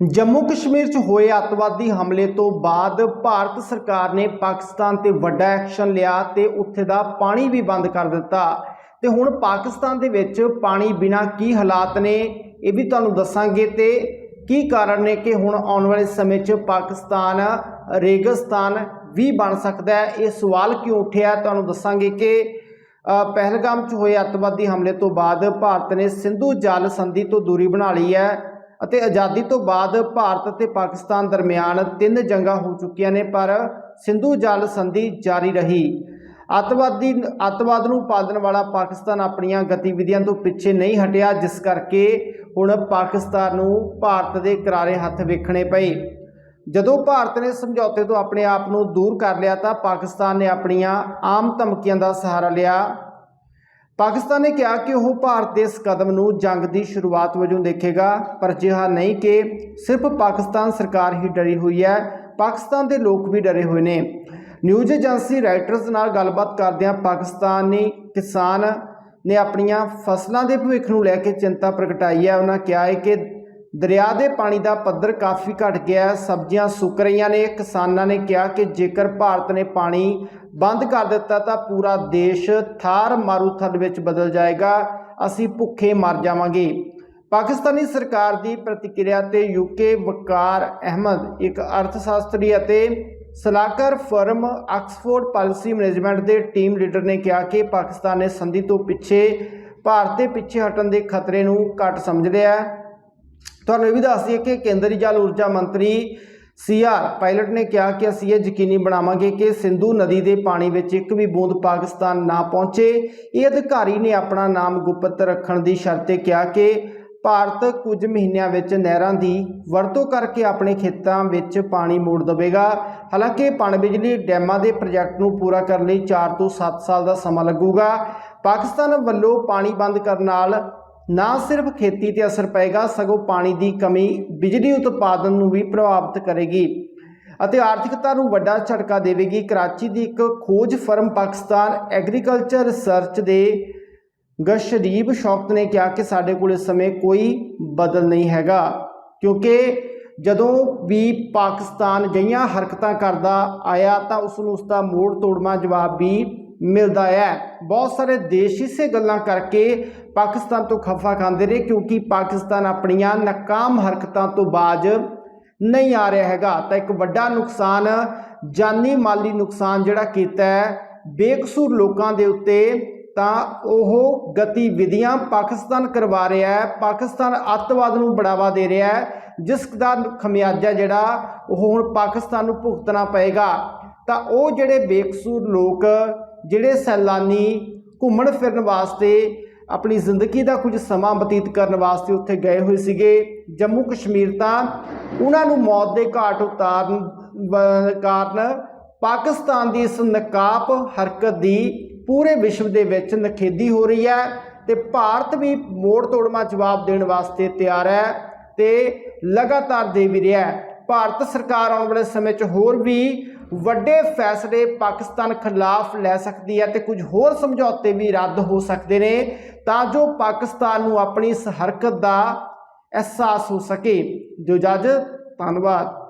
ਜੰਮੂ ਕਸ਼ਮੀਰ 'ਚ ਹੋਏ ਅੱਤਵਾਦੀ ਹਮਲੇ ਤੋਂ ਬਾਅਦ ਭਾਰਤ ਸਰਕਾਰ ਨੇ ਪਾਕਿਸਤਾਨ ਤੇ ਵੱਡਾ ਐਕਸ਼ਨ ਲਿਆ ਤੇ ਉੱਥੇ ਦਾ ਪਾਣੀ ਵੀ ਬੰਦ ਕਰ ਦਿੱਤਾ। ਤੇ ਹੁਣ ਪਾਕਿਸਤਾਨ ਦੇ ਵਿੱਚ ਪਾਣੀ ਬਿਨਾ ਕੀ ਹਾਲਾਤ ਨੇ, ਇਹ ਵੀ ਤੁਹਾਨੂੰ ਦੱਸਾਂਗੇ ਤੇ ਕੀ ਕਾਰਨ ਨੇ ਕਿ ਹੁਣ ਆਉਣ ਵਾਲੇ ਸਮੇਂ 'ਚ ਪਾਕਿਸਤਾਨ, ਰੇਗਿਸਤਾਨ ਵੀ ਬਣ ਸਕਦਾ ਹੈ? ਇਹ ਸਵਾਲ ਕਿਉਂ ਉੱਠਿਆ? ਤੁਹਾਨੂੰ ਦੱਸਾਂਗੇ ਕਿ ਪਹਿਲਗਾਮ 'ਚ ਹੋਏ ਅੱਤਵਾਦੀ ਹਮਲੇ ਤੋਂ ਬਾਅਦ ਭਾਰਤ ਨੇ ਸਿੰਧੂ ਜਲ ਸੰਧੀ ਤੋਂ ਦੂਰੀ ਬਣਾ ਲਈ ਹੈ। ਅਤੇ ਆਜ਼ਾਦੀ ਤੋਂ ਬਾਅਦ ਭਾਰਤ ਅਤੇ ਪਾਕਿਸਤਾਨ ਦਰਮਿਆਨ ਤਿੰਨ ਜੰਗਾਂ ਹੋ ਚੁੱਕੀਆਂ ਨੇ, ਪਰ ਸਿੰਧੂ ਜਲ ਸੰਧੀ ਜਾਰੀ ਰਹੀ। ਅੱਤਵਾਦੀ, ਅੱਤਵਾਦ ਨੂੰ ਪਾਲਣ ਵਾਲਾ ਪਾਕਿਸਤਾਨ ਆਪਣੀਆਂ ਗਤੀਵਿਧੀਆਂ ਤੋਂ ਪਿੱਛੇ ਨਹੀਂ ਹਟਿਆ, ਜਿਸ ਕਰਕੇ ਹੁਣ ਪਾਕਿਸਤਾਨ ਨੂੰ ਭਾਰਤ ਦੇ ਕਰਾਰੇ ਹੱਥ ਵੇਖਣੇ ਪਏ। ਜਦੋਂ ਭਾਰਤ ਨੇ ਸਮਝੌਤੇ ਤੋਂ ਆਪਣੇ ਆਪ ਨੂੰ ਦੂਰ ਕਰ ਲਿਆ, ਤਾਂ ਪਾਕਿਸਤਾਨ ਨੇ ਆਪਣੀਆਂ ਆਮ ਧਮਕੀਆਂ ਦਾ ਸਹਾਰਾ ਲਿਆ। ਪਾਕਿਸਤਾਨ ਨੇ ਕਿਹਾ ਕਿ ਉਹ ਭਾਰਤ ਦੇ ਇਸ ਕਦਮ ਨੂੰ ਜੰਗ ਦੀ ਸ਼ੁਰੂਆਤ ਵਜੋਂ ਦੇਖੇਗਾ, ਪਰ ਅਜਿਹਾ ਨਹੀਂ ਕਿ ਸਿਰਫ ਪਾਕਿਸਤਾਨ ਸਰਕਾਰ ਹੀ ਡਰੀ ਹੋਈ ਹੈ, ਪਾਕਿਸਤਾਨ ਦੇ ਲੋਕ ਵੀ ਡਰੇ ਹੋਏ ਨੇ। ਨਿਊਜ਼ ਏਜੰਸੀ ਰਾਈਟਰਸ ਨਾਲ ਗੱਲਬਾਤ ਕਰਦਿਆਂ ਪਾਕਿਸਤਾਨੀ ਕਿਸਾਨ ਨੇ ਆਪਣੀਆਂ ਫਸਲਾਂ ਦੇ ਭਵਿੱਖ ਨੂੰ ਲੈ ਕੇ ਚਿੰਤਾ ਪ੍ਰਗਟਾਈ ਹੈ। ਉਹਨਾਂ ਕਿਹਾ ਹੈ ਕਿ ਦਰਿਆ ਦੇ ਪਾਣੀ ਦਾ ਪੱਧਰ ਕਾਫੀ ਘਟ ਗਿਆ ਸਬਜ਼ੀਆਂ ਸੁੱਕ ਰਹੀਆਂ ਨੇ। ਕਿਸਾਨਾਂ ਨੇ ਕਿਹਾ ਕਿ ਜੇਕਰ ਭਾਰਤ ਨੇ ਪਾਣੀ ਬੰਦ ਕਰ ਦਿੱਤਾ ਤਾਂ ਪੂਰਾ ਦੇਸ਼ ਥਾਰ ਮਾਰੂਥਲ ਵਿੱਚ ਬਦਲ ਜਾਏਗਾ। ਅਸੀਂ ਭੁੱਖੇ ਮਰ ਜਾਵਾਂਗੇ। ਪਾਕਿਸਤਾਨੀ ਸਰਕਾਰ ਦੀ ਪ੍ਰਤੀਕਿਰਿਆ ਤੇ ਯੂਕੇ ਵਕਾਰ ਅਹਿਮਦ, ਇੱਕ ਅਰਥਸ਼ਾਸਤਰੀ ਅਤੇ ਸਲਾਹਕਾਰ ਫਰਮ ਆਕਸਫੋਰਡ ਪਾਲਿਸੀ ਮੈਨੇਜਮੈਂਟ ਦੇ ਟੀਮ ਲੀਡਰ ਨੇ ਕਿਹਾ ਕਿ ਪਾਕਿਸਤਾਨ ਨੇ ਸੰਧੀ ਤੋਂ ਪਿੱਛੇ, ਭਾਰਤ ਦੇ ਪਿੱਛੇ ਹਟਣ ਦੇ ਖਤਰੇ ਨੂੰ ਘੱਟ ਸਮਝ ਲਿਆ ਹੈ ਤੁਹਾਨੂੰ ਇਹ ਵੀ ਦੱਸ ਦਈਏ ਕਿ ਕੇਂਦਰੀ ਜਲ ਊਰਜਾ ਮੰਤਰੀ ਸੀਆਰ ਪਾਇਲਟ ਨੇ ਕਿਹਾ ਕਿ ਅਸੀਂ ਇਹ ਯਕੀਨੀ ਬਣਾਵਾਂਗੇ ਕਿ ਸਿੰਧੂ ਨਦੀ ਦੇ ਪਾਣੀ ਵਿੱਚ ਇੱਕ ਵੀ ਬੂੰਦ ਪਾਕਿਸਤਾਨ ਨਾ ਪਹੁੰਚੇ। ਇਹ ਅਧਿਕਾਰੀ ਨੇ ਆਪਣਾ ਨਾਮ ਗੁਪਤ ਰੱਖਣ ਦੀ ਸ਼ਰਤ ਤੇ ਕਿਹਾ ਕਿ ਭਾਰਤ ਕੁਝ ਮਹੀਨਿਆਂ ਵਿੱਚ ਨਹਿਰਾਂ ਦੀ ਵਰਤੋਂ ਕਰਕੇ ਆਪਣੇ ਖੇਤਾਂ ਵਿੱਚ ਪਾਣੀ ਮੋੜ ਦੇਵੇਗਾ। ਹਾਲਾਂਕਿ ਪਣ ਬਿਜਲੀ ਡੈਮਾਂ ਦੇ ਪ੍ਰੋਜੈਕਟ ਨੂੰ ਪੂਰਾ ਕਰਨ ਲਈ 4 ਤੋਂ 7 ਸਾਲ ਦਾ ਸਮਾਂ ਲੱਗੂਗਾ। ਪਾਕਿਸਤਾਨ ਵੱਲੋਂ ਪਾਣੀ ਬੰਦ ਕਰਨ ਨਾਲ ਨਾ ਸਿਰਫ ਖੇਤੀ ਤੇ ਅਸਰ ਪਏਗਾ, ਸਗੋਂ ਪਾਣੀ ਦੀ ਕਮੀ ਬਿਜਲੀ ਉਤਪਾਦਨ ਨੂੰ ਵੀ ਪ੍ਰਭਾਵਿਤ ਕਰੇਗੀ ਅਤੇ ਆਰਥਿਕਤਾ ਨੂੰ ਵੱਡਾ ਝਟਕਾ ਦੇਵੇਗੀ। ਕਰਾਚੀ ਦੀ ਇੱਕ ਖੋਜ ਫਰਮ ਪਾਕਿਸਤਾਨ ਐਗਰੀਕਲਚਰ ਰਿਸਰਚ ਦੇ ਗਸ਼ਰੀਬ ਸ਼ੌਕਤ ਨੇ ਕਿਹਾ ਕਿ ਸਾਡੇ ਕੋਲ ਇਸ ਸਮੇਂ ਕੋਈ ਬਦਲ ਨਹੀਂ ਹੈਗਾ, ਕਿਉਂਕਿ ਜਦੋਂ ਵੀ ਪਾਕਿਸਤਾਨ ਗਈਆਂ ਹਰਕਤਾਂ ਕਰਦਾ ਆਇਆ ਤਾਂ ਉਸ ਨੂੰ ਉਸ ਦਾ ਮੋੜ ਤੋੜਮਾ ਜਵਾਬ ਵੀ ਮਿਲਦਾ ਹੈ। ਬਹੁਤ ਸਾਰੇ ਦੇਸ਼ ਇਸੇ ਗੱਲਾਂ ਕਰਕੇ ਪਾਕਿਸਤਾਨ ਤੋਂ ਖਫਾ ਖਾਂਦੇ ਨੇ ਕਿਉਂਕਿ ਪਾਕਿਸਤਾਨ ਆਪਣੀਆਂ ਨਾਕਾਮ ਹਰਕਤਾਂ ਤੋਂ ਬਾਜ ਨਹੀਂ ਆ ਰਿਹਾ ਹੈਗਾ। ਤਾਂ ਇੱਕ ਵੱਡਾ ਨੁਕਸਾਨ, ਜਾਨੀ ਮਾਲੀ ਨੁਕਸਾਨ ਜਿਹੜਾ ਕੀਤਾ ਹੈ, ਬੇਕਸੂਰ ਲੋਕਾਂ ਦੇ ਉੱਤੇ ਤਾਂ ਉਹ ਗਤੀਵਿਧੀਆਂ ਪਾਕਿਸਤਾਨ ਕਰਵਾ ਰਿਹਾ ਹੈ। ਪਾਕਿਸਤਾਨ ਅੱਤਵਾਦ ਨੂੰ ਬੜਾਵਾ ਦੇ ਰਿਹਾ ਹੈ। ਜਿਸ ਦਾ ਖਮਿਆਜਾ ਜਿਹੜਾ ਉਹ ਹੁਣ ਪਾਕਿਸਤਾਨ ਨੂੰ ਭੁਗਤਣਾ ਪਏਗਾ। ਤਾਂ ਉਹ ਜਿਹੜੇ ਬੇਕਸੂਰ ਲੋਕ ਜਿਹੜੇ ਸੈਲਾਨੀ ਘੁੰਮਣ ਫਿਰਨ ਵਾਸਤੇ ਆਪਣੀ ਜ਼ਿੰਦਗੀ ਦਾ ਕੁਝ ਸਮਾਂ ਬਤੀਤ ਕਰਨ ਵਾਸਤੇ ਉੱਥੇ ਗਏ ਹੋਏ ਸੀਗੇ, ਜੰਮੂ ਕਸ਼ਮੀਰ ਤਾਂ ਉਹਨਾਂ ਨੂੰ ਮੌਤ ਦੇ ਘਾਟ ਉਤਾਰਨ ਕਾਰਨ ਪਾਕਿਸਤਾਨ ਦੀ ਇਸ ਨਕਾਬ ਹਰਕਤ ਦੀ ਪੂਰੇ ਵਿਸ਼ਵ ਦੇ ਵਿੱਚ ਨਖੇਦੀ ਹੋ ਰਹੀ ਹੈ ਤੇ ਭਾਰਤ ਵੀ ਮੋੜ ਤੋੜਮਾ ਜਵਾਬ ਦੇਣ ਵਾਸਤੇ ਤਿਆਰ ਹੈ ਤੇ ਲਗਾਤਾਰ ਦੇ ਵੀ ਰਿਹਾ ਭਾਰਤ ਸਰਕਾਰ ਆਉਣ ਵਾਲੇ ਸਮੇਂ 'ਚ ਹੋਰ ਵੀ ਵੱਡੇ ਫੈਸਲੇ ਪਾਕਿਸਤਾਨ ਖਿਲਾਫ ਲੈ ਸਕਦੀ ਹੈ ਤੇ ਕੁਝ ਹੋਰ ਸਮਝੌਤੇ ਵੀ ਰੱਦ ਹੋ ਸਕਦੇ ਨੇ ਤਾਂ ਜੋ ਪਾਕਿਸਤਾਨ ਨੂੰ ਆਪਣੀ ਇਸ ਹਰਕਤ ਦਾ ਅਹਿਸਾਸ ਹੋ ਸਕੇ। ਜੋ ਜੱਜ ਧੰਨਵਾਦ।